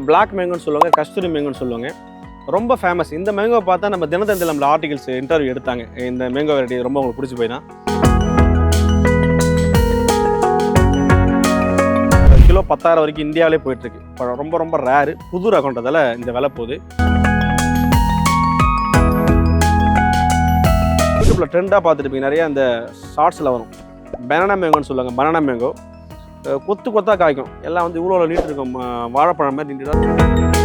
Black மேங்கோன்னு சொல்லுவாங்க கஸ்தூரி மேங்கோன்னு சொல்லுவாங்க. ரொம்ப ஃபேமஸ் இந்த மேங்கோ பார்த்தா நம்ம தினத்தந்தில் நம்மள ஆர்டிகல்ஸ் இன்டர்வியூ எடுத்தாங்க. இந்த மேங்கோ வெரைட்டி ரொம்ப உங்களுக்கு பிடிச்சி போயிதான் கிலோ பத்தாயிரம் வரைக்கும் இந்தியாவிலே போயிட்டு இருக்கு பழம் ரொம்ப ரொம்ப ரேரு புது கொண்டதால் இந்த விலை போகுது. யூடியூப்பில் ட்ரெண்டாக பார்த்துருப்பீங்க நிறைய இந்த ஷார்ட்ஸில் வரும். பனானா மேங்கோன்னு சொல்லுவாங்க. பனானா மேங்கோ கொத்து கொத்தா காய்க்கும். எல்லாம் வந்து இவ்வளோ நீட்டு இருக்கும் வாழைப்பழம் மாதிரி நீட்டு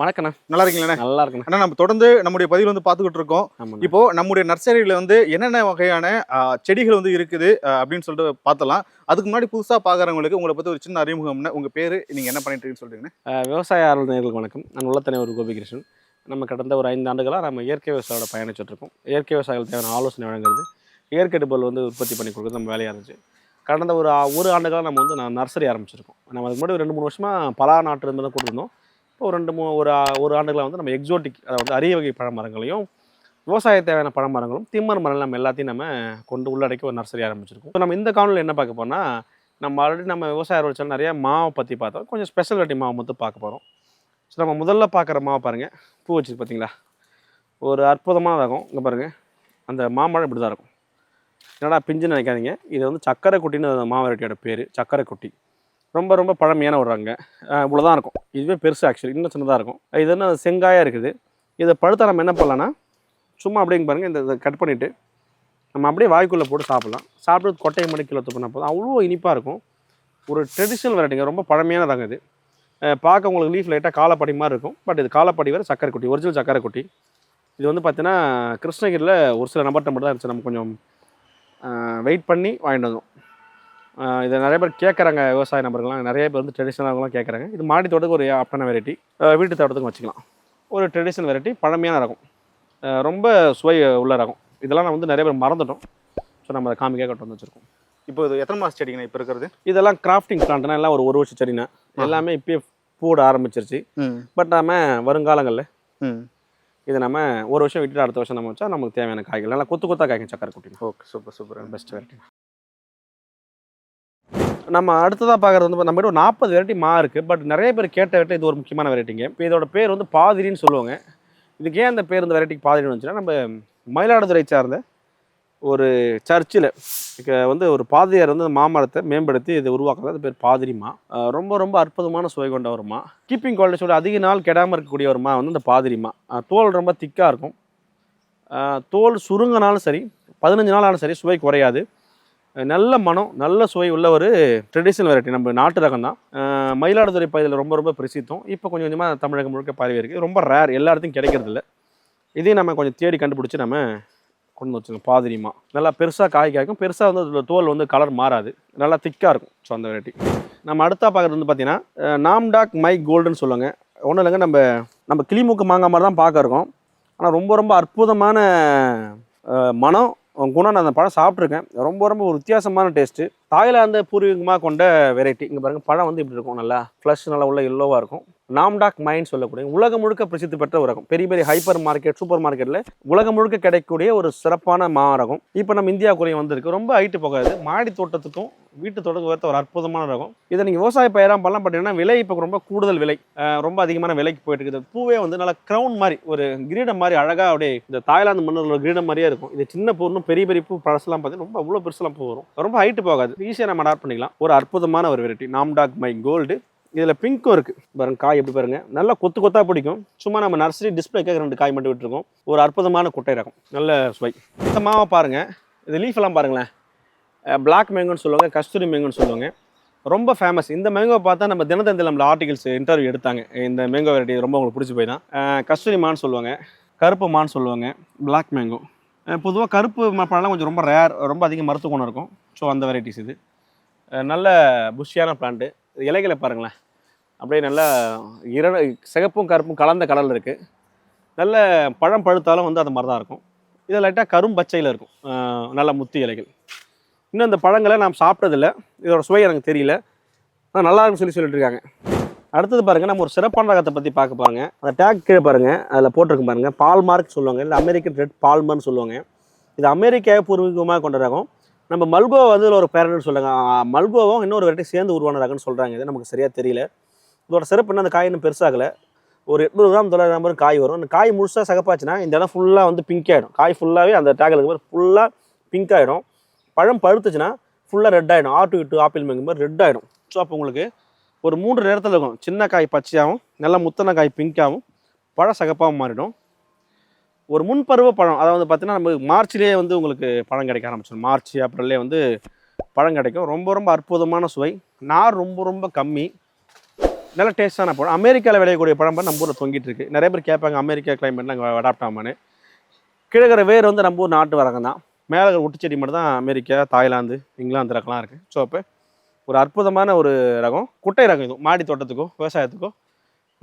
வணக்கண்ணா. நல்லா இருக்கீங்களா நல்லா இருக்குண்ணா அண்ணா நம்ம தொடர்ந்து நம்முடைய பதிவில் வந்து பார்த்துக்கிட்டு இருக்கோம். இப்போ நம்முடைய நர்சரியில வந்து என்னென்ன வகையான செடிகள் வந்து இருக்குது அப்படின்னு சொல்லிட்டு பார்த்தலாம் அதுக்கு முன்னாடி புதுசா பார்க்குறவங்களுக்கு உங்களை பத்தி ஒரு சின்ன அறிமுகம்னா உங்க பேரு நீங்க என்ன பண்ணிட்டு இருக்கீங்கன்னு சொல்றீங்க அஹ் விவசாய ஆர்வலர்களுக்கு வணக்கம். நான் உள்ளத்தனை ஒரு கோபிகிருஷ்ணன். நம்ம கடந்த ஒரு ஐந்து ஆண்டுகளாக நம்ம இயற்கை விவசாயோட பயணிச்சுட்டு இருக்கோம் இயற்கை விவசாயிகள் தேவையான ஆலோசனை வழங்குறது இயற்கை பொருள் வந்து உற்பத்தி பண்ணி கொடுக்குறது நம்ம வேலையாக இருந்துச்சு. கடந்த ஒரு ஒரு ஆண்டுகளாக நம்ம வந்து நான் நர்சரி ஆரம்பிச்சிருக்கோம். நம்ம அதுக்கு முன்னாடி ஒரு ரெண்டு மூணு வருஷமாக பலா நாட்டிலிருந்து தான் கொடுத்துருந்தோம். ஒரு ரெண்டு மூணு ஒரு ஒரு ஆண்டுகளாக வந்து நம்ம எக்ஸோட்டிக் அதாவது அரிய வகை பழமரங்களையும் விவசாய தேவையான பழமரங்களும் திம்மர் மரம் நம்ம எல்லாத்தையும் நம்ம கொண்டு உள்ளடக்கி ஒரு நர்சரி ஆரம்பிச்சிருக்கோம். இப்போ நம்ம இந்த காணொலியில் என்ன பார்க்க போனால் நம்ம ஆல்ரெடி நம்ம விவசாய அறுவடை நிறைய மாவை பற்றி பார்த்தோம். கொஞ்சம் ஸ்பெஷல் வெரைட்டி மாவு மட்டும் பார்க்க போகிறோம் ஸோ நம்ம முதல்ல பார்க்குற மாவை பாருங்கள் பூ வச்சுருக்கு பார்த்தீங்களா? ஒரு அற்புதமான ரகம். இங்கே பாருங்கள் அந்த மாமரம் இப்படி தான் இருக்கும். என்னடா பிஞ்சுன்னு நினைக்காதீங்க. இது வந்து சக்கரை குட்டின்னு அந்த மாவரட்டியோட பேர். சக்கரை குட்டி. ரொம்ப ரொம்ப பழமையான ஒரு ரங்க. இவ்வளோ தான் இருக்கும். இதுவே பெருசு ஆக்சுவலி இன்னும் சின்னதாக இருக்கும். இது என்ன செங்காயாக இருக்குது. இதை பழுத்த நம்ம என்ன பண்ணலான்னா சும்மா அப்படிங்க பாருங்கள் இந்த இதை கட் பண்ணிவிட்டு நம்ம அப்படியே வாய்க்குள்ளே போட்டு சாப்பிட்லாம். சாப்பிட்டு கொட்டையை மட்டும் கிலோ துப்பினா போதும். அவ்வளோ இனிப்பாக இருக்கும். ஒரு ட்ரெடிஷ்னல் வெரைட்டிங்க ரொம்ப பழமையான ரங்க இது. பார்க்க உங்களுக்கு லீஃப் லைட்டாக காலப்படி மாதிரி இருக்கும். பட் இது காலப்படி வேறு சக்கரை குட்டி ஒரிஜினல் சக்கரை குட்டி. இது வந்து பார்த்தீங்கன்னா கிருஷ்ணகிரியில் ஒரு சில நம்பர்கிட்ட மட்டும் தான் இருந்துச்சு. நம்ம கொஞ்சம் வெயிட் பண்ணி வாங்கிட்டு வந்தோம். இதை நிறைய பேர் கேட்குறாங்க விவசாய நபர்கள்லாம். நிறைய பேர் வந்து ட்ரெடிஷ்னலாகலாம் கேட்குறாங்க இது மாடி தோட்டத்துக்கு ஒரு ஆப்டான வெரைட்டி வீட்டு தோட்டத்துக்கு வச்சுக்கலாம். ஒரு ட்ரெடிஷ்னல் வெரைட்டி பழமையான ரகம். ரொம்ப சுவை உள்ள ரகம். இதெல்லாம் நான் வந்து நிறைய பேர் மறந்துட்டோம். ஸோ நம்ம அதை காமிக்க கொண்டு வந்து வச்சுருக்கோம். இப்போ இது எத்தனை மாசம் செடிங்கண்ணா இப்போ இருக்கிறது? இதெல்லாம் கிராஃப்டிங் பிளான்ட்னா எல்லாம் ஒரு ஒரு வருஷம் செடினா எல்லாமே இப்பயே பூட ஆரம்பிச்சிருச்சு. பட் நம்ம வருங்காலங்களில் இதை நம்ம ஒரு வருஷம் விட்டுட்டு அடுத்த வருஷம் நம்ம வச்சா நமக்கு தேவையான காய்கள். நல்லா கொத்து கொத்தா காய்க்கும் சக்கரை குட்டி okay super super best variety நம்ம அடுத்ததாக பார்க்குறது வந்து நம்ம ஒரு நாற்பது வெரைட்டி மா இருக்குது பட் நிறைய பேர் கேட்ட வெரைட்டி இது ஒரு முக்கியமான வெரைட்டிங்க இப்போ இதோட பேர் வந்து பாதிரின்னு சொல்லுவாங்க. இதுக்கு ஏன் இந்த பேர் இந்த வெரைட்டிக்கு பாதிரின்னு வந்துச்சுன்னா நம்ம மயிலாடுதுறை சார்ந்த ஒரு சர்ச்சில் வந்து ஒரு பாதிரியார் வந்து அந்த மாமரத்தை மேம்படுத்தி இதை உருவாக்குறது. அது பேர் பாதிரிமா ரொம்ப ரொம்ப அற்புதமான சுவை கொண்ட ஒரு மா. கீப்பிங் குவாலிட்டி சொல்லி அதிக நாள் கெடாமல் இருக்கக்கூடிய ஒரு மா வந்து இந்த பாதிரிமா தோல் ரொம்ப திக்காக இருக்கும். தோல் சுருங்கினாலும் சரி பதினஞ்சு நாள் ஆனாலும் சரி சுவை குறையாது. நல்ல மனம் நல்ல சுவை உள்ள ஒரு ட்ரெடிஷ்னல் வெரைட்டி நம்ம நாட்டு ரகம் தான். மயிலாடுதுறை பகுதியில் ரொம்ப ரொம்ப பிரசித்தம். இப்போ கொஞ்சம் கொஞ்சமாக தமிழகம் முழுக்க பரவி இருக்குது ரொம்ப ரேர் எல்லா இடத்தையும் கிடைக்கிறது இதையும் நம்ம கொஞ்சம் தேடி கண்டுபிடிச்சி நம்ம கொண்டு வச்சுக்கோங்க பாதிரியமாக நல்லா பெருசாக காய் காய்க்கும். பெருசாக வந்து அதில் தோல் வந்து கலர் மாறாது. நல்லா திக்காக இருக்கும். ஸோ அந்த வெரைட்டி நம்ம அடுத்தா பார்க்குறது வந்து பார்த்தீங்கன்னா நாம்டாக் மை கோல்டுன்னு சொல்லுவாங்க. ஒன்றும் இல்லைங்க. நம்ம நம்ம கிளிமூக்கு மாங்காய் மாதிரி தான் பார்க்க இருக்கோம். ஆனால் ரொம்ப ரொம்ப அற்புதமான மனம் குணம் நான் அந்த பழம் சாப்பிட்ருக்கேன் ரொம்ப ரொம்ப ஒரு வித்தியாசமான டேஸ்ட்டு தாய்லாந்து பூர்வீகமாக கொண்ட வெரைட்டி இங்கே பாருங்கள் பழம் வந்து இப்படி இருக்கும். நல்லா ஃப்ளஷ் நல்லா உள்ள எல்லோவாக இருக்கும். நாம்டாக் மைன் சொல்லக்கூடிய உலகம் முழுக்க பிரசித்தி பெற்ற ஒரு ரகம் பெரிய பெரிய ஹைப்பர் மார்க்கெட் சூப்பர் மார்க்கெட்டில் உலகம் முழுக்க கிடைக்கக்கூடிய ஒரு சிறப்பான மா ரகம் இப்போ நம்ம இந்தியாவுக்குள்ளேயும் வந்திருக்கு. ரொம்ப ஹைட்டு போகாது. மாடி தோட்டத்துக்கும் வீட்டு தொடங்க ஏற்ற ஒரு அற்புதமான ரகம். இதை நீங்கள் விவசாய பயிராக பண்ணலாம் பார்த்தீங்கன்னா விலை இப்போ ரொம்ப கூடுதல் விலை. ரொம்ப அதிகமான விலைக்கு போயிட்டு இருக்குது. பூவே வந்து நல்லா க்ரௌன் மாதிரி ஒரு கிரீடம் மாதிரி அழகாக அப்படியே இந்த தாய்லாந்து மண்ணில் ஒரு கிரீடம் மாதிரியே இருக்கும். இது சின்ன பூர்னு பெரிய பெரிய பூ பழசெல்லாம் பார்த்தீங்கன்னா ரொம்ப அவ்வளோ பெருசெல்லாம் பூ வரும். ரொம்ப ஹைட்டு போகாது. ஈஸியாக நம்ம அடாப்ட் பண்ணிக்கலாம். ஒரு அற்புதமான ஒரு வெரைட்டி நாம்டாக் மை கோல்டு இதில் பிங்க்கும் இருக்குது பாருங்க காய் எப்படி பாருங்க. நல்லா கொத்து கொத்தாக பிடிக்கும். சும்மா நம்ம நர்சரி டிஸ்பிளேக்காக ரெண்டு காய் மட்டும் விட்டுருக்கோம். ஒரு அற்புதமான குட்டை ரகம். நல்ல சுவை. இந்த மாவை பாருங்கள் இது லீஃப் எல்லாம் பாருங்களேன். பிளாக் மேங்கோன்னு சொல்லுவாங்க கஸ்தூரி மேங்கோன்னு சொல்லுவாங்க. ரொம்ப ஃபேமஸ் இந்த மேங்கோ பார்த்தா நம்ம தினத்தந்தில் நம்மள ஆர்டிகல்ஸ் இன்டர்வியூ எடுத்தாங்க. இந்த மேங்கோ வெரைட்டி ரொம்ப உங்களுக்கு பிடிச்சி போய் தான் கஸ்தூரி மான்னு சொல்லுவாங்க கருப்பு மான்னு சொல்லுவாங்க பிளாக் மேங்கோ பொதுவாக கருப்பு ம- பழம்லாம் கொஞ்சம் ரொம்ப ரேர் ரொம்ப அதிக மருத்துவ குணம் இருக்கும். ஸோ அந்த வெரைட்டிஸ் இது. நல்ல புஷியான பிளான்ட்டு இலைகளை பாருங்களேன். அப்படியே நல்லா இர சிகப்பும் கருப்பும் கலந்த கடல் இருக்குது நல்ல பழம் பழுத்தாலும் வந்து அது மாதிரி தான் இருக்கும். இது லைட்டாக கரும் பச்சையில் இருக்கும். நல்ல முத்தி இலைகள். இன்னும் இந்த பழங்களை நான் சாப்பிட்டதில்ல. இதோட சுவை எனக்கு தெரியல. ஆனால் நல்லா இருக்குன்னு சொல்லி சொல்லிட்டு இருக்காங்க அடுத்தது பாருங்கள் நம்ம ஒரு சிறப்பான ரகத்தை பற்றி பார்க்க பாருங்க அந்த டேக் கீழே பாருங்கள் அதில் போட்டிருக்கு பாருங்கள் பால்மார்க் சொல்லுவாங்க. இல்லை அமெரிக்கன் ரெட் பால்மர்னு சொல்லுவாங்க. இது அமெரிக்காவை பூர்வீகமாக கொண்ட ரகம். நம்ம மல்கோவா வந்து ஒரு பேரண்ட்னு சொல்லுங்க. மல்கோவும் இன்னொரு வெரைட்டி சேர்ந்து உருவான ரகம்னு சொல்கிறாங்க இது நமக்கு சரியாக தெரியல. இதோட சிறப்பு என்ன அந்த காய் இன்னும் பெருசாகலை. ஒரு எட்நூறு கிராம் தொள்ளாயிரம் கிராம் காய் வரும். அந்த காய் முழுசாக சகப்பாச்சுன்னா இந்த இடம் ஃபுல்லாக வந்து பிங்க் ஆகிடும் காய் ஃபுல்லாகவே அந்த டேக்கில் ஃபுல்லாக பிங்க் ஆகிடும் பழம் பழுத்துச்சுன்னா ஃபுல்லாக ரெட் ஆகிடும் ஆட்டு விட்டு ஆப்பிள் மேங்கும் ரெட் ஆகிடும் ஸோ அப்போ உங்களுக்கு ஒரு மூன்று நேரத்தில் இருக்கும். சின்ன காய் பச்சையாகவும் நல்லா முத்தன காய் பிங்காகவும் பழம் சகப்பாகவும் மாறிடும். ஒரு முன்பருவ பழம் அதாவது பார்த்திங்கன்னா நம்ம மார்ச்லேயே வந்து உங்களுக்கு பழம் கிடைக்க ஆரம்பிச்சிடும். மார்ச் ஏப்ரல்லே வந்து பழம் கிடைக்கும். ரொம்ப ரொம்ப அற்புதமான சுவை. நார் ரொம்ப ரொம்ப கம்மி. நல்ல டேஸ்டான பழம். அமெரிக்காவில் விளையக்கூடிய பழம் பார்த்து நம்ம ஊரில் தொங்கிட்டு இருக்கு. நிறைய பேர் கேட்பாங்க அமெரிக்கா கிளைமேட்டில் அங்கே அடாப்ட் ஆகாமனு கிழக்கிற வேர் வந்து நம்ம ஊர் நாட்டு வரகம் தான் மேலே இருக்கிற ஒட்டுச்செடி மட்டும் தான் அமெரிக்கா தாய்லாந்து இங்கிலாந்து ரகம்லாம் இருக்குது ஸோ அப்போ ஒரு அற்புதமான ஒரு ரகம் குட்டை ரகம் இதுவும் மாடி தோட்டத்துக்கோ விவசாயத்துக்கோ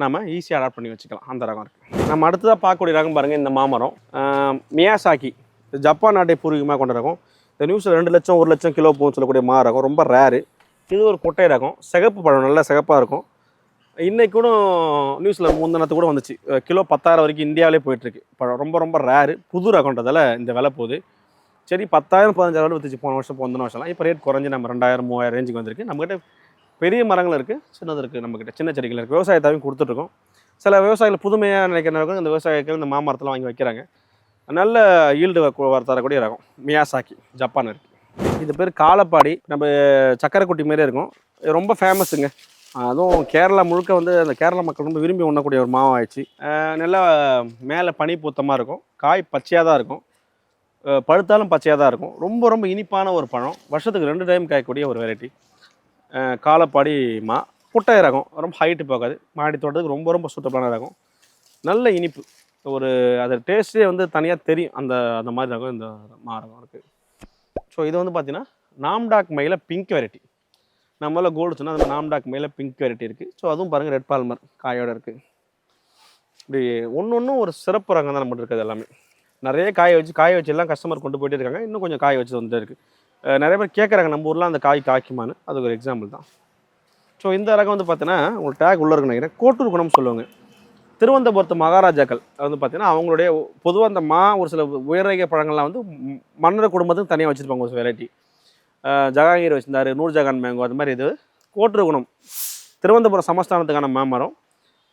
நம்ம ஈஸியாக அடாப்ட் பண்ணி வச்சுக்கலாம். அந்த ரகம் இருக்குது நம்ம அடுத்ததாக பார்க்கக்கூடிய ரகம் பாருங்கள் இந்த மாமரம். மியாசாக்கி ஜப்பான் நாட்டை பூர்வீகமாக கொண்ட ரகம். இந்த நியூஸில் ரெண்டு லட்சம் ஒரு லட்சம் கிலோ போகும் சொல்லக்கூடிய மா ரகம். ரொம்ப ரேரு இது ஒரு குட்டை ரகம். சிகப்பு பழம் நல்ல சிகப்பாக இருக்கும். இன்னைக்கு கூட நியூஸில் முந்தினத்து கூட வந்துச்சு. கிலோ பத்தாயிரம் வரைக்கும் இந்தியாவிலே போயிட்டுருக்கு பழம் ரொம்ப ரொம்ப ரேரு புது ரகம்ன்றதால இந்த விலை போகுது. சரி பத்தாயிரம் பதினஞ்சாயிரம் வித்துச்சு. போன வருஷம் போன வருஷம்லாம். இப்போ ரேட் குறைஞ்சி நம்ம ரெண்டாயிரம் மூவாயிரம் ரேஞ்சுக்கு வந்திருக்கு. நம்மகிட்ட பெரிய மரங்கள் இருக்குது சின்னது இருக்குது நம்மக்கிட்ட சின்ன செடிகள் இருக்குது விவசாயத்தாவையும் கொடுத்துட்ருக்கோம். சில விவசாயிகள் புதுமையாக நினைக்கிறவங்க இந்த விவசாயிகள் இந்த மாமரத்தெல்லாம் வாங்கி வைக்கிறாங்க. நல்ல ஈல்டு வர தரக்கூடிய ரகம். மியாசாக்கி ஜப்பான் இருக்குது இது பேர் காலப்பாடி. நம்ம சக்கரைக்குட்டி மாரி இருக்கும். ரொம்ப ஃபேமஸுங்க அதுவும் கேரளா முழுக்க வந்து அந்த கேரளா மக்கள் ரொம்ப விரும்பி உண்ணக்கூடிய ஒரு மாவு ஆயிடுச்சு நல்லா மேலே பனி பூத்தமாக இருக்கும். காய் பச்சையாக தான் இருக்கும். பழுத்தாலும் பச்சையாக தான் இருக்கும். ரொம்ப ரொம்ப இனிப்பான ஒரு பழம். வருஷத்துக்கு ரெண்டு டைம் காய்க்கக்கூடிய ஒரு வெரைட்டி காலப்பாடி மா குட்டை ரகம். ரொம்ப ஹைட்டு போகாது. மாடி தோட்டத்துக்கு ரொம்ப ரொம்ப சூட்டபிளான ரகம். நல்ல இனிப்பு. ஒரு அது டேஸ்ட்டே வந்து தனியாக தெரியும். அந்த அந்த மாதிரி ரகம் இந்த மா ரகம் இருக்குது ஸோ இது வந்து பார்த்தீங்கன்னா நாம்டாக் மயில பிங்க் வெரைட்டி நம்மள கோல்டு சொன்னால் அந்த நாம்டாக் மயில பிங்க் வெரைட்டி இருக்குது ஸோ அதுவும் பாருங்கள் ரெட் பால்மர் காயோட இருக்குது இப்படி ஒன்று ஒன்றும் ஒரு சிறப்பு ரகம் தான் நம்மகிட்ட இருக்குது எல்லாமே. நிறைய காய வச்சு காய வச்சு எல்லாம் கஸ்டமர் கொண்டு போயிட்டே இருக்காங்க. இன்னும் கொஞ்சம் காய வச்சு வந்துட்டே இருக்குது நிறைய பேர் கேட்குறாங்க நம்ம ஊரில் அந்த காய் காய்க்குமான்னு. அது ஒரு எக்ஸாம்பிள் தான். ஸோ இந்த ரகம் வந்து பார்த்தீங்கன்னா உங்களுக்கு டேக் உள்ள இருக்குன்னு நினைக்கிறேன். கோட்டூர் குணம் சொல்லுவாங்க. திருவனந்தபுரத்து மகாராஜாக்கள் அது வந்து பார்த்தீங்கன்னா அவங்களுடைய பொதுவாக அந்த மா ஒரு சில உயர்ரக பழங்கள்லாம் வந்து மன்னர் குடும்பத்துக்கு தனியாக வச்சுருப்பாங்க ஒரு வெரைட்டி ஜஹாங்கீர் வச்சிருந்தாரு நூர்ஜகான் மேங்கோ அது மாதிரி இது. கோட்டூர் குணம். திருவனந்தபுரம் சமஸ்தானத்துக்கான மாமரம்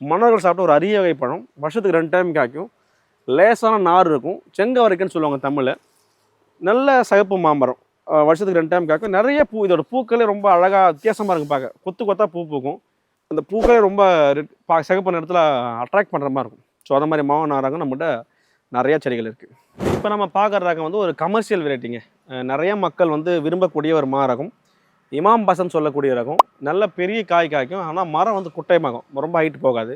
மன்னர்கள் சாப்பிட்ட ஒரு அரிய வகை பழம். வருஷத்துக்கு ரெண்டு டைம் காய்க்கும். லேசான நார் இருக்கும். செங்கவரைக்குன்னு சொல்லுவாங்க தமிழில். நல்ல சிகப்பு மாமரம் வருஷத்துக்கு ரெண்டு டைம் கேட்கும் நிறைய பூ இதோட பூக்களே ரொம்ப அழகாக வித்தியாசமாக இருக்கும் பார்க்க கொத்து கொத்தா பூ பூக்கும். அந்த பூக்களே ரொம்ப பா சகப்பு நேரத்தில் அட்ராக்ட் பண்ணுற மாதிரி இருக்கும். ஸோ அதை மாதிரி மாவன் நாராகம் நம்மகிட்ட நிறையா செடிகள் இருக்குது இப்போ நம்ம பார்க்குற ரகம் வந்து ஒரு கமர்ஷியல் வெரைட்டிங்க நிறைய மக்கள் வந்து விரும்பக்கூடிய ஒரு மா ரகம் இமாம் பசன் சொல்லக்கூடிய ரகம். நல்ல பெரிய காய் காய்க்கும். ஆனால் மரம் வந்து குட்டையமாகும் ரொம்ப ஹைட் போகாது.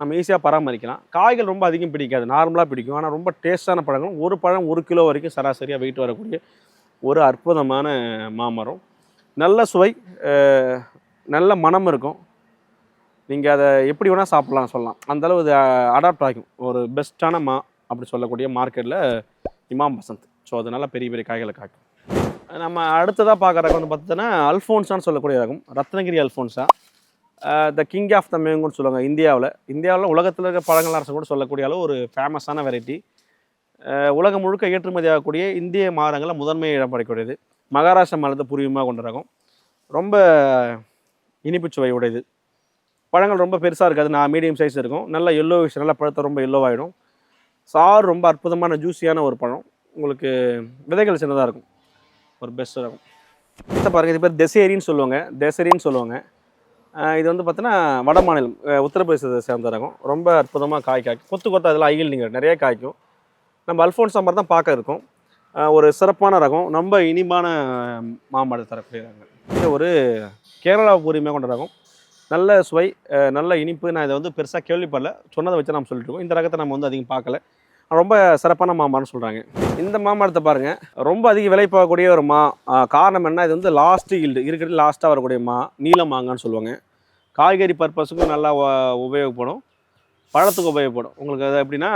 நம்ம ஈஸியாக பராமரிக்கலாம். காய்கள் ரொம்ப அதிகம் பிடிக்காது. நார்மலாக பிடிக்கும். ஆனால் ரொம்ப டேஸ்டான பழங்கள் ஒரு பழம் ஒரு கிலோ வரைக்கும் சராசரியாக வெயிட் வரக்கூடிய ஒரு அற்புதமான மாமரம். நல்ல சுவை நல்ல மனம் இருக்கும். நீங்கள் அதை எப்படி வேணால் சாப்பிட்லாம் சொல்லலாம். அந்தளவு இது அடாப்ட் ஆகும். ஒரு பெஸ்ட்டான மா அப்படி சொல்லக்கூடிய மார்க்கெட்டில் இமாம் பசந்த் ஸோ அதனால் பெரிய பெரிய காய்களை காய்க்கும் நம்ம அடுத்ததாக பார்க்குற வந்து பார்த்தீங்கன்னா அல்ஃபோன்ஸான்னு சொல்லக்கூடிய ரகம். Ratnagiri Alphonso. The king of the மேங்கோன்னு சொல்லுவாங்க இந்தியாவில். இந்தியாவில் உலகத்தில் இருக்க பழங்கள் அரசு கூட சொல்லக்கூடிய அளவு ஒரு ஃபேமஸான வெரைட்டி உலகம் முழுக்க ஏற்றுமதி ஆகக்கூடிய இந்திய மாதங்களில் முதன்மை இடம் படைக்கூடியது மகாராஷ்டிரா மாநிலத்தை பூர்வீகமாக கொண்ட ரகம் ரொம்ப இனிப்பு சுவை உடையது. பழங்கள் ரொம்ப பெருசாக இருக்காது நான் மீடியம் சைஸ் இருக்கும். நல்ல எல்லோ விஷயம் நல்ல பழத்தை ரொம்ப எல்லோவாகிடும் சாறு ரொம்ப அற்புதமான ஜூஸியான ஒரு பழம். உங்களுக்கு விதைகள் சின்னதாக இருக்கும். ஒரு பெஸ்ட்டாக இருக்கும். அடுத்த பாருங்க இது பேர் தெசேரின்னு சொல்லுவாங்க. தெசரின்னு சொல்லுவாங்க. இது வந்து பார்த்தீங்கன்னா வட மாநிலம் உத்தரப்பிரதேசத்தை சேர்ந்த ரகம் ரொம்ப அற்புதமாக காய் காய்க்கும். கொத்து கொத்தா இதெல்லாம் ஐகில் நீங்கள் நிறைய காய்க்கும். நம்ம அல்ஃபோன் சாம்பார் தான் பார்க்க இருக்கும். ஒரு சிறப்பான ரகம் ரொம்ப இனிமான மாம்பழம் தரக்கூடிய ரகங்கள் இது ஒரு கேரளா உரிமை கொண்ட ரகம். நல்ல சுவை நல்ல இனிப்பு. நான் இதை வந்து பெருசாக கேள்விப்படல. சொன்னதை வச்சு நம்ம சொல்லிட்டு இருக்கோம். இந்த ரகத்தை நம்ம வந்து அதிகம் பார்க்கல. ரொம்ப சிறப்பான மாமரம்னு சொல்கிறாங்க இந்த மாமரத்தை பாருங்கள் ரொம்ப அதிக விலை போகக்கூடிய ஒரு மா காரணம் என்ன? இது வந்து லாஸ்ட் ஈல்டு இருக்கிறது லாஸ்ட்டாக வரக்கூடிய மா நீல மாங்கான்னு சொல்லுவாங்க. காய்கறி பர்பஸுக்கும் நல்லா உபயோகப்படும். பழத்துக்கு உபயோகப்படும். உங்களுக்கு அது எப்படின்னா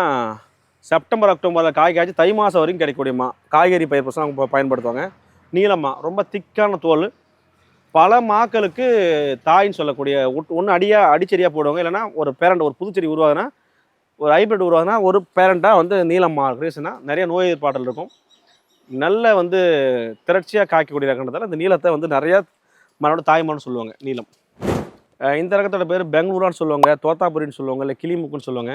செப்டம்பர் அக்டோபரில் காய் காய்ச்சி தை மாதம் வரைக்கும் கிடைக்கக்கூடிய மா காய்கறி பர்பஸும் அவங்க பயன்படுத்துவாங்க. நீளமாக ரொம்ப திக்கான தோல். பல மாக்களுக்கு தாயின்னு சொல்லக்கூடிய ஒன்று அடியாக அடிச்செடியாக போடுவாங்க. இல்லைன்னா ஒரு பேரண்ட் ஒரு புதுச்செடி உருவாகுனா ஒரு ஹைபிரிட் உருவாகுனா ஒரு பேரண்ட்டாக வந்து நீளமாக இருக்கும் நிறைய நோய் எதிர்ப்பாற்றல் இருக்கும். நல்ல வந்து திரட்சியாக காய்க்கக்கூடிய ரகன்றதால இந்த நீளத்தை வந்து நிறையா மனோட தாய்மான்னு சொல்லுவாங்க நீளம். இந்த ரகத்தோட பேர் பெங்களூரான்னு சொல்லுவாங்க தோத்தாபுரின்னு சொல்லுவாங்க இல்லை கிளிமுக்குன்னு சொல்லுவாங்க.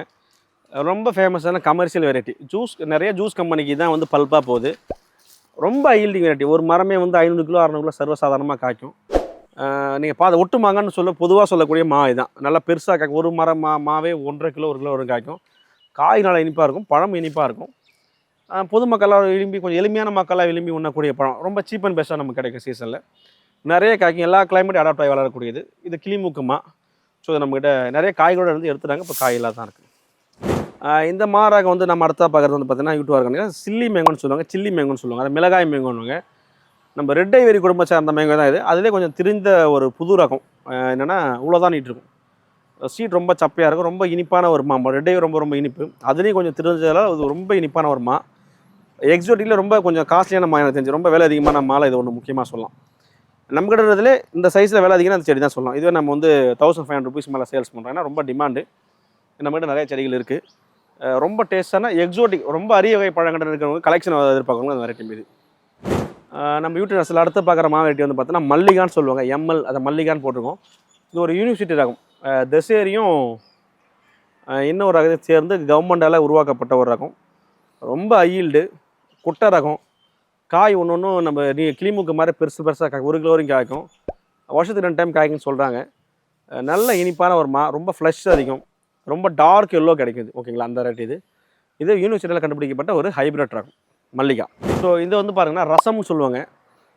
ரொம்ப ஃபேமஸான கமர்ஷியல் வெரைட்டி ஜூஸ் நிறைய ஜூஸ் கம்பெனிக்கு தான் வந்து பல்பாக போகுது. ரொம்ப ஈல்டிங் வெரைட்டி ஒரு மரமே வந்து ஐநூறு கிலோ அறநூறு கிலோ சர்வசாதாரணமாக காய்க்கும். நீங்கள் பார்த்து ஒட்டு மாங்கன்னு சொல்ல பொதுவாக சொல்லக்கூடிய மா இதுதான் நல்லா பெருசாக காய்க்கும். ஒரு மரம் மா மாவே ஒன்றரை கிலோ ஒரு கிலோ வரும் காய்க்கும். காய் நல்லா இனிப்பாக இருக்கும். பழம் இனிப்பாக இருக்கும். பொதுமக்களாக விரும்பி கொஞ்சம் எளிமையான மக்களாக விரும்பி உண்ணக்கூடிய பழம். ரொம்ப சீப் அண்ட் பெஸ்ட்டாக நமக்கு கிடைக்கும் சீசனில் நிறைய காய்க்கும். எல்லா கிளைமேட் அடாப்ட் ஆகி வளரக்கூடியது. இது கிளிமூக்குமா ஸோ இது நம்மக்கிட்ட நிறைய காய்களோட இருந்து எடுத்துட்டாங்க. இப்போ காய் இல்லாத தான் இருக்குது இந்த மாறாக வந்து நம்ம அடுத்தா பார்க்குறது வந்து பார்த்தீங்கன்னா யூடியூப் இருக்காங்க சில்லி மேங்கோன்னு சொல்லுவாங்க. சில்லி மேங்கோன்னு சொல்லுவாங்க. அது மிளகாய் மேங்கோன்னுவாங்க நம்ம ரெட் ஐவரி குடும்ப சேர்ந்த மேங்கோ தான் இது. அதிலே கொஞ்சம் திரிந்த ஒரு புது ரகம். என்னென்னா என்னன்னா இவ்வளோதான் நீட் இருக்கும் சீட் ரொம்ப சப்பையாக இருக்கும் ரொம்ப இனிப்பான ஒரு மாம்பழம் ரெட் ரொம்ப ரொம்ப இனிப்பு. அதுலேயும் கொஞ்சம் திரிஞ்சதால் அது ரொம்ப இனிப்பான ஒரு மா. எக்ஸோட்டிக்கில் ரொம்ப கொஞ்சம் காஸ்ட்லியான மா எனக்கு தெரிஞ்சு. ரொம்ப விலை அதிகமான மாலை இது ஒன்று முக்கியமாக சொல்லலாம். நம்ம கிட்ட இருக்கிறதுலே இந்த சைஸில் விலை அதிகம் அந்த செடி தான் சொல்லலாம். இதுவே நம்ம வந்து தௌசண்ட் ஃபைவ் ஹண்ட்ரட் ருபீஸ் மேலே சேல்ஸ் பண்ணுறோம் ரொம்ப டிமாண்டு நம்மகிட்ட நிறைய செடிகள் இருக்குது ரொம்ப டேஸ்டான எக்ஸோட்டிக் ரொம்ப அரிய வகை பழங்கள் இருக்கிறவங்க கலெக்ஷன் எதிர்பார்க்கணும் அந்த வெரைட்டி இது நம்ம யூடியூப் நர்ஸில் அடுத்து பார்க்குற மாவரேட்டி வந்து பார்த்தோன்னா மல்லிகான்னு சொல்லுவாங்க. எம்எல் அதை மல்லிகான்னு போட்டிருக்கோம். இது ஒரு யூனிவர்சிட்டி ரகம். அஹ் தசேரியும் இன்னொரு ரகத்தை சேர்ந்து கவர்மெண்டால் உருவாக்கப்பட்ட ஒரு ரகம். ரொம்ப ஐல்டு குட்டை ரகம். காய் ஒன்று ஒன்றும் நம்ம நீ கிளிமுக்கு மாதிரி பெருசு பெருசாக காய் ஒரு கிலோ வரைக்கும் காய்க்கும். வருஷத்துக்கு ரெண்டு டைம் காய்க்குன்னு சொல்கிறாங்க நல்ல இனிப்பான ஒரு மா ரொம்ப ஃப்ளஷ் அதிகம். ரொம்ப டார்க் எல்லோ கிடைக்குது. ஓகேங்களா அந்த ரேட் இது. இது யூனிவர்சிட்டியில் கண்டுபிடிக்கப்பட்ட ஒரு ஹைபிரிட் ரகம். மல்லிகா. ஸோ இது வந்து பாருங்கன்னா ரசம்னு சொல்லுவாங்க.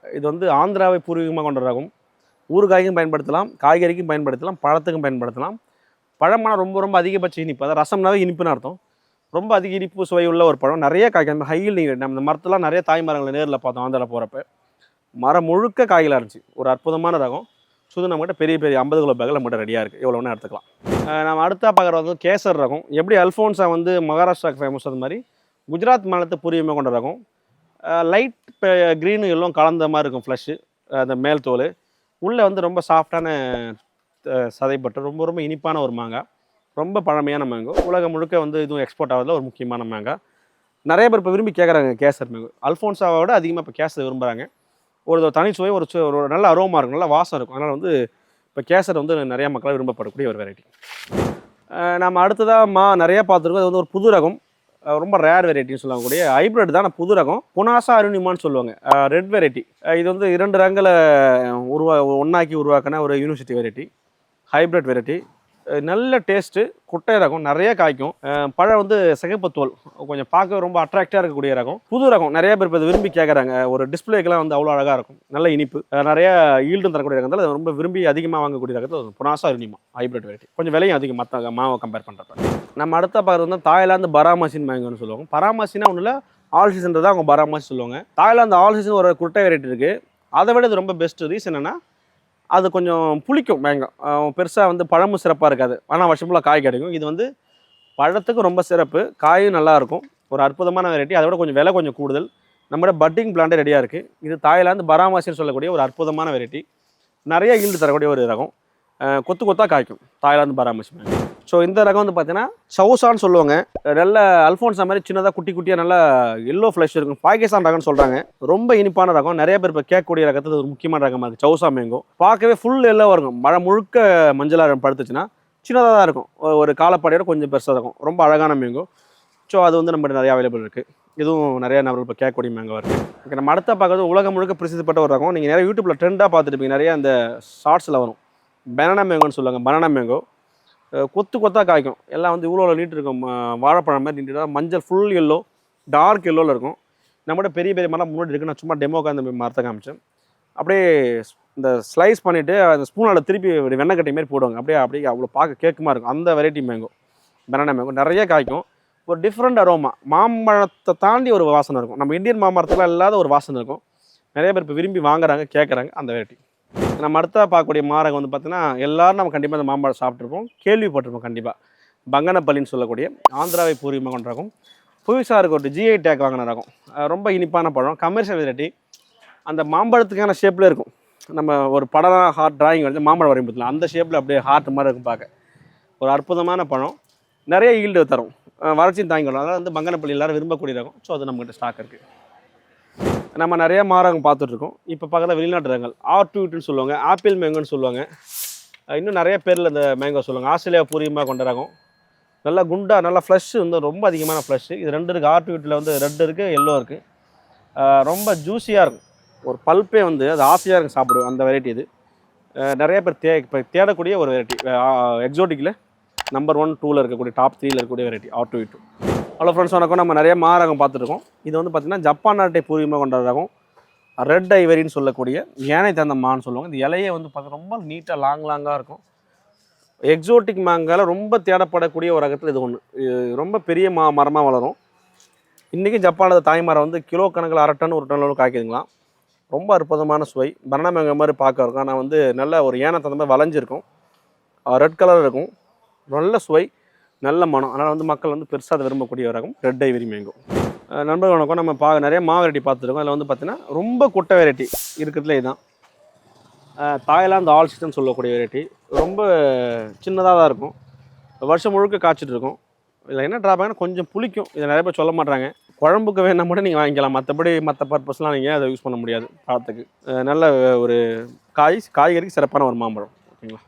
இது வந்து ஆந்திராவை பூர்வீகமாக கொண்ட ரகம். ஊறுகாய்க்கும் பயன்படுத்தலாம் காய்கறிக்கும் பயன்படுத்தலாம் பழத்துக்கும் பயன்படுத்தலாம். பழமான ரொம்ப ரொம்ப அதிகபட்ச இனிப்பு. அதாவது ரசம்னாவே இனிப்புன்னு அர்த்தம். ரொம்ப அதிக இனிப்பு சுவை உள்ள ஒரு பழம். நிறைய காய்கள் அந்த ஹையில் நீங்கள் நம்ம இந்த மரத்தெல்லாம் நிறைய தாய் மரங்களை நேரில் பார்த்தோம் ஆந்திரா போகிறப்ப மரம் முழுக்க காய்களாக இருந்துச்சு. ஒரு அற்புதமான ரகம். ஸோ நம்மகிட்ட பெரிய பெரிய ஐம்பது கிலோ பேக்கில் நம்மகிட்ட ரெடியாக இருக்குது எவ்வளோ வேணா எடுத்துக்கலாம். நம்ம அடுத்தா பார்க்குறது வந்து கேசர் ரகம். எப்படி அல்ஃபோன்ஸா வந்து மகாராஷ்டிராவுக்கு ஃபேமஸ் அது மாதிரி? குஜராத் மாநிலத்தை பூர்வீகமாக கொண்ட ரகம். லைட் க்ரீனு எல்லாம் கலந்த மாதிரி இருக்கும் ஃப்ளஷ்ஷு அந்த மேல் தோல். உள்ளே வந்து ரொம்ப சாஃப்டான சதைப்பட்டு ரொம்ப ரொம்ப இனிப்பான ஒரு மாங்காய் ரொம்ப பழமையான மேங்கோ உலகம் முழுக்க வந்து இதுவும் எக்ஸ்போர்ட் ஆகிறதுல ஒரு முக்கியமான மேங்காய் நிறைய பேர் இப்போ விரும்பி கேட்குறாங்க கேசர் மேங்கோ அல்ஃபோன்ஸாவை விட அதிகமாக இப்போ கேசர் விரும்புகிறாங்க ஒரு தனி சுவை ஒரு ஒரு நல்ல அரோமா இருக்கும் நல்ல வாசம் இருக்கும். அதனால் வந்து இப்போ கேசர் வந்து நிறையா மக்களால் விரும்பப்படக்கூடிய ஒரு வெரைட்டி நம்ம அடுத்ததாக மா நிறையா பார்த்துருக்கோம். அது வந்து ஒரு புது ரகம். ரொம்ப ரேர் வெரைட்டின்னு சொல்லக்கூடிய ஹைப்ரிட் தான் புது ரகம். புனாசா அருணிமான்னு சொல்லுவாங்க. ரெட் வெரைட்டி இது வந்து இரண்டு ரகங்களை உருவா ஒன்றாக்கி உருவாக்கின ஒரு யூனிவர்சிட்டி வெரைட்டி ஹைப்ரிட் வெரைட்டி நல்ல டேஸ்ட்டு குட்டை ரகம் நிறைய காய்க்கும். பழம் வந்து சிகப்பு தோல். கொஞ்சம் பார்க்க ரொம்ப அட்ராக்டாக இருக்கக்கூடிய ரகம். புது ரகம். நிறைய பேர் இப்போ இதை விரும்பி கேட்குறாங்க ஒரு டிஸ்பிளேக்கெலாம் வந்து அவ்வளோ அழகாக இருக்கும். நல்ல இனிப்பு. நிறைய ஈல்டும் தரக்கூடிய ரகத்தில் ரொம்ப விரும்பி அதிகமாக வாங்கக்கூடிய ரகத்தில் புனாசா அருணிமா ஹைப்ரிட் வெரைட்டி கொஞ்சம் விலையும் அதிகம். மற்ற மாவை கம்பேர் பண்ணுறப்ப நம்ம அடுத்த பார்க்குறது வந்து தாய்லாந்து பராமாசின் மேங்கோன்னு சொல்லுவாங்க. பராமாசினா ஒன்றும் இல்லை ஆல் சீசன் அவங்க பராமாசி சொல்லுவாங்க. தாய்லாந்து ஆல் சீசன் ஒரு குட்டை வெரைட்டி இருக்குது அதை விட இது ரொம்ப பெஸ்ட் ரீசன் என்னன்னா அது கொஞ்சம் புளிக்கும் மேங்கோ பெருசாக வந்து பழமும் சிறப்பாக இருக்காது. ஆனால் வருஷம் ஃபுல்லாக காய் கிடைக்கும். இது வந்து பழத்துக்கு ரொம்ப சிறப்பு. காயும் நல்லாயிருக்கும் ஒரு அற்புதமான வெரைட்டி அதை விட கொஞ்சம் விலை கொஞ்சம் கூடுதல். நம்மளோட பட்டிங் பிளான்டே ரெடியாக இருக்குது இது தாய்லாந்து பராமாசின்னு சொல்லக்கூடிய ஒரு அற்புதமான வெரைட்டி நிறைய ஈல்டு தரக்கூடிய ஒரு ரகம். கொத்து கொத்தாக காய்க்கும். தாய்லாந்து பராமாசி ஸோ இந்த ரகம் வந்து பார்த்தீங்கன்னா சவுசான்னு சொல்லுவாங்க. நல்ல அல்ஃபோன்ஸா மாதிரி சின்னதாக குட்டி குட்டியாக நல்லா எல்லோ ஃப்ளஷ் இருக்கும். பாகிஸ்தான் ரகம்னு சொல்கிறாங்க ரொம்ப இனிப்பான ரகம். நிறைய பேர் இப்போ கேட்கக்கூடிய ரகத்தில் ஒரு முக்கியமான ரகமாக இருக்குது சவுசா மேங்கோ பார்க்கவே ஃபுல் எல்லோ இருக்கும். மழை முழுக்க மஞ்சளாக படுத்துச்சுன்னா. சின்னதாக தான் இருக்கும். ஒரு- காலப்பாடையோட கொஞ்சம் பெருசாக இருக்கும். ரொம்ப அழகான மேங்கோ ஸோ அது வந்து நம்மகிட்ட நிறைய அவைலபிள் இருக்குது இதுவும் நிறைய நபர்கள் இப்போ கேட்கக்கூடிய மேங்கோ இருக்குது ஓகே நம்ம அடுத்த பார்க்குறது உலகம் முழுக்க பிரசித்தப்பட்ட ஒரு ரகம். நீங்கள் நிறைய யூடியூப்பில் ட்ரெண்டாக பார்த்துருப்பீங்க நிறைய அந்த ஷார்ட்ஸில் வரும். பனானா மேங்கோன்னு சொல்லுவாங்க. பனானா மேங்கோ கொத்து கொத்தாக காய்க்கும். எல்லாம் வந்து இவ்வளோ நீட்டு இருக்கும். வாழைப்பழம் மாதிரி நீட்டு மஞ்சள் ஃபுல் எல்லோ டார்க் எல்லோவில் இருக்கும். நம்மகிட்ட பெரிய பெரிய மரம் முன்னாடி இருக்குது நான் சும்மா டெமோக்காக அந்த மரத்தை காமிச்சேன். அப்படியே இந்த ஸ்லைஸ் பண்ணிவிட்டு அந்த ஸ்பூனால் திருப்பி வெண்ணெய் கட்டி மாதிரி போடுவாங்க. அப்படியே அப்படியே அவ்வளோ பார்க்க கேட்குமா இருக்கும். அந்த வெரைட்டி மேங்கோ பனானா மேங்கோ நிறைய காய்க்கும். ஒரு டிஃப்ரெண்ட் அரோமா மாம்பழத்தை தாண்டி ஒரு வாசனை இருக்கும். நம்ம இந்தியன் மாமரத்தில் இல்லாத ஒரு வாசனை இருக்கும். நிறைய பேர் இப்போ விரும்பி வாங்குறாங்க கேட்குறாங்க அந்த வெரைட்டி நம்ம அடுத்தா பார்க்கக்கூடிய மாரகம் வந்து பார்த்தீங்கன்னா எல்லாரும் நம்ம கண்டிப்பாக இந்த மாம்பழம் சாப்பிட்ருப்போம் கேள்விப்பட்டிருப்போம் கண்டிப்பாக பங்கனப்பள்ளின்னு சொல்லக்கூடிய ஆந்திராவை பூர்வீகமாக கொண்டிருக்கும் ரகம். புதுசாக இருக்க ஒரு ஜிஐ டேக் வாங்கின ரகம். ரொம்ப இனிப்பான பழம். கமர்ஷியல் வெரைட்டி அந்த மாம்பழத்துக்கான ஷேப்பில் இருக்கும். நம்ம ஒரு படம் ஹார்ட் டிராயிங் வந்து மாம்பழம் வரையும் பார்த்தலாம் அந்த ஷேப்பில் அப்படியே ஹார்ட் மாதிரி இருக்கும் பார்க்க. ஒரு அற்புதமான பழம். நிறைய ஈல்டு தரும். வறட்சியும் தாங்கிக்கணும் அதாவது வந்து பங்கனப்பள்ளி எல்லாரும் விரும்பக்கூடிய ரகம். ஸோ அது நம்மகிட்ட ஸ்டாக் இருக்குது நம்ம நிறைய மாரகம் பார்த்துட்ருக்கோம். இப்போ பக்கத்தில் வெளிநாட்டு ரகங்கள். ஆர் டூட்டுன்னு சொல்லுவாங்க. ஆப்பிள் மேங்கோன்னு சொல்லுவாங்க. இன்னும் நிறைய பேரில் இந்த மேங்கோ சொல்லுவாங்க. ஆஸ்திரேலியா பூர்வீகமாக கொண்ட ரகம். நல்லா குண்டாக நல்லா ஃப்ளஷ் வந்து ரொம்ப அதிகமான ஃப்ளஷ் இது ரெண்டு இருக்குது ஆர் டூட்டில் வந்து ரெட் இருக்குது எல்லோ இருக்குது ரொம்ப ஜூஸியாக இருக்கும். ஒரு பல்ப்பே வந்து அது ஆசையாக இருக்கும் சாப்பிடுவோம் அந்த வெரைட்டி இது. நிறைய பேர் தே இப்போ தேடக்கூடிய ஒரு வெரைட்டி எக்ஸோட்டிக்கில் நம்பர் ஒன் டூவில் இருக்கக்கூடிய டாப் த்ரீயில் இருக்கக்கூடிய variety R two two hello friends வணக்கம். நம்ம நிறைய மாரகம் பார்த்துருக்கோம். இது வந்து பார்த்திங்கன்னா ஜப்பான் நாட்டை பூர்வீகமாக கொண்ட ரகம் ரெட் ஐவரின்னு சொல்லக்கூடிய யானை தந்த மான்னு சொல்லுவாங்க. இந்த இலையை வந்து பார்த்தீங்கன்னா ரொம்ப நீட்டாக லாங் லாங்காக இருக்கும். எக்ஸோட்டிக் மாங்காயில் ரொம்ப தேடப்படக்கூடிய ஒரு ரகத்தில் இது ஒன்று ரொம்ப பெரிய மா மரமாக வளரும். இன்றைக்கி ஜப்பானது தாய் மரம் வந்து கிலோ கணக்கில் அரை டன் ஒரு டன் அளவு காய்க்குதுங்களாம். ரொம்ப அற்புதமான சுவை. பனானா மேங்கோ மாதிரி பார்க்க இருக்கும். ஆனால் வந்து நல்ல ஒரு ஏனை தந்த மாதிரி வளைஞ்சிருக்கும் ரெட் கலர் இருக்கும். நல்ல சுவை. நல்ல மனம். அதனால் வந்து மக்கள் வந்து பெருசாக அதை விரும்பக்கூடிய ரகம் ரெட் ஐவரி மேங்கோ நண்பர்கள் வணக்கம். நம்ம பா நிறைய மா வெரைட்டி பார்த்துருக்கோம். அதில் வந்து பார்த்தீங்கன்னா ரொம்ப குட்டை வெரைட்டி இருக்கிறதுல இதுதான். தாய்லாந்து ஆல் சீசன் சொல்லக்கூடிய வெரைட்டி. ரொம்ப சின்னதாக தான் இருக்கும். வருஷம் முழுக்க காய்ச்சிட்டு இருக்கும். இதில் என்ன ட்ராபேக்னா கொஞ்சம் புளிக்கும். இதை நிறைய பேர் சொல்ல மாட்டாங்க. குழம்புக்கு வேணால் மட்டும் நீங்கள் வாங்கிக்கலாம். மற்றபடி மற்ற பர்பஸ்லாம் நீங்கள் அதை யூஸ் பண்ண முடியாது பழத்துக்கு நல்ல ஒரு காய் காய்கறிக்கு சிறப்பான ஒரு மாம்பழம். ஓகேங்களா?